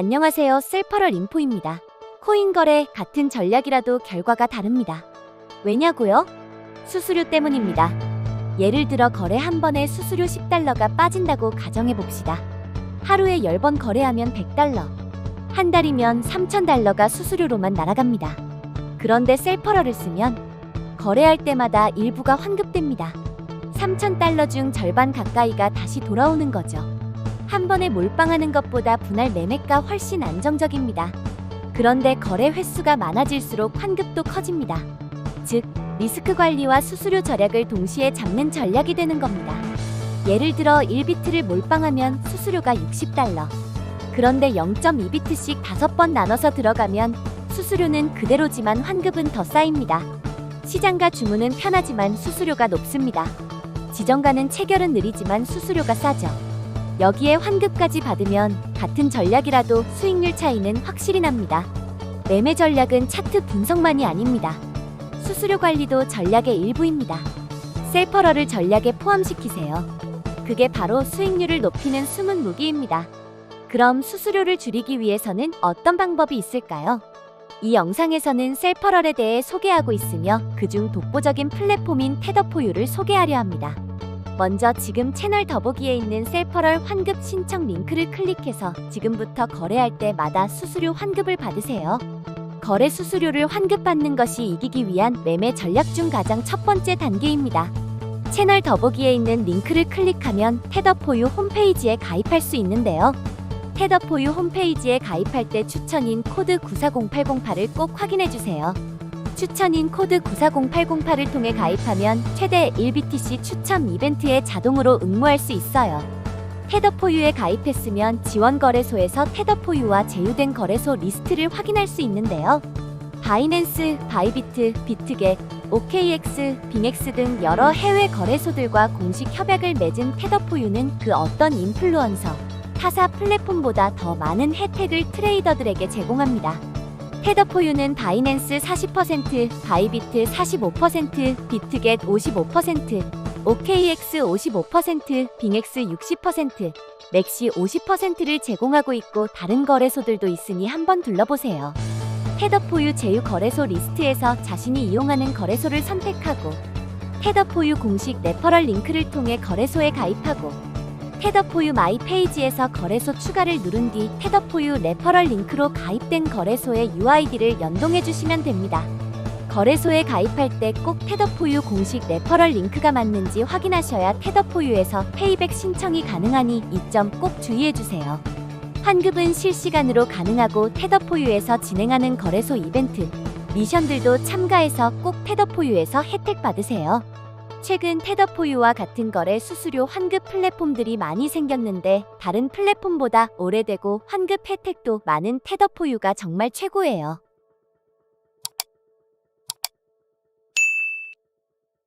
안녕하세요. 셀퍼럴 인포입니다. 코인 거래 같은 전략이라도 결과가 다릅니다. 왜냐고요? 수수료 때문입니다. 예를 들어 거래 한 번에 수수료 10달러가 빠진다고 가정해 봅시다. 하루에 10번 거래하면 100달러. 한 달이면 3,000달러가 수수료로만 날아갑니다. 그런데 셀퍼럴을 쓰면 거래할 때마다 일부가 환급됩니다. 3,000달러 중 절반 가까이가 다시 돌아오는 거죠. 한 번에 몰빵하는 것보다 분할 매매가 훨씬 안정적입니다. 그런데 거래 횟수가 많아질수록 환급도 커집니다. 즉, 리스크 관리와 수수료 절약을 동시에 잡는 전략이 되는 겁니다. 예를 들어 1비트를 몰빵하면 수수료가 60달러. 그런데 0.2비트씩 5번 나눠서 들어가면 수수료는 그대로지만 환급은 더 쌓입니다. 시장가 주문은 편하지만 수수료가 높습니다. 지정가는 체결은 느리지만 수수료가 싸죠. 여기에 환급까지 받으면 같은 전략이라도 수익률 차이는 확실히 납니다. 매매 전략은 차트 분석만이 아닙니다. 수수료 관리도 전략의 일부입니다. 셀퍼러를 전략에 포함시키세요. 그게 바로 수익률을 높이는 숨은 무기입니다. 그럼 수수료를 줄이기 위해서는 어떤 방법이 있을까요? 이 영상에서는 셀퍼럴에 대해 소개하고 있으며 그중 독보적인 플랫폼인 테더포유를 소개하려 합니다. 먼저 지금 채널 더보기에 있는 셀퍼럴 환급 신청 링크를 클릭해서 지금부터 거래할 때마다 수수료 환급을 받으세요. 거래 수수료를 환급받는 것이 이기기 위한 매매 전략 중 가장 첫 번째 단계입니다. 채널 더보기에 있는 링크를 클릭하면 테더포유 홈페이지에 가입할 수 있는데요. 테더포유 홈페이지에 가입할 때 추천인 코드 940808을 꼭 확인해 주세요. 추천인 코드 940808을 통해 가입하면 최대 1BTC 추첨 이벤트에 자동으로 응모할 수 있어요. 테더포유에 가입했으면 지원거래소에서 테더포유와 제휴된 거래소 리스트를 확인할 수 있는데요. 바이낸스, 바이비트, 비트겟, OKX, 빙엑스 등 여러 해외 거래소들과 공식 협약을 맺은 테더포유는 그 어떤 인플루언서, 타사 플랫폼보다 더 많은 혜택을 트레이더들에게 제공합니다. 테더포유는 바이낸스 40%, 바이비트 45%, 비트겟 55%, OKX 55%, 빙엑스 60%, 맥시 50%를 제공하고 있고 다른 거래소들도 있으니 한번 둘러보세요. 테더포유 제휴 거래소 리스트에서 자신이 이용하는 거래소를 선택하고 테더포유 공식 레퍼럴 링크를 통해 거래소에 가입하고 테더포유 마이 페이지에서 거래소 추가를 누른 뒤 테더포유 레퍼럴 링크로 가입된 거래소의 UID를 연동해 주시면 됩니다. 거래소에 가입할 때 꼭 테더포유 공식 레퍼럴 링크가 맞는지 확인하셔야 테더포유에서 페이백 신청이 가능하니 이 점 꼭 주의해 주세요. 환급은 실시간으로 가능하고 테더포유에서 진행하는 거래소 이벤트, 미션들도 참가해서 꼭 테더포유에서 혜택 받으세요. 최근 테더포유와 같은 거래 수수료 환급 플랫폼들이 많이 생겼는데 다른 플랫폼보다 오래되고 환급 혜택도 많은 테더포유가 정말 최고예요.